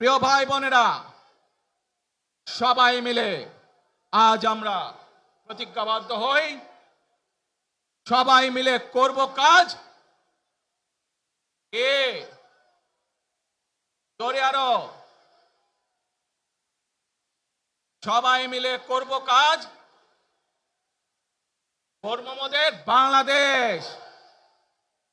প্রিয় ভাই বোনেরা, সবাই মিলে আজ আমরা প্রতিজ্ঞাবদ্ধ হই। সবাই মিলে করব কাজ। এ জোরে আরও। সবাই মিলে করব কাজ। কর্মমদের বাংলাদেশ।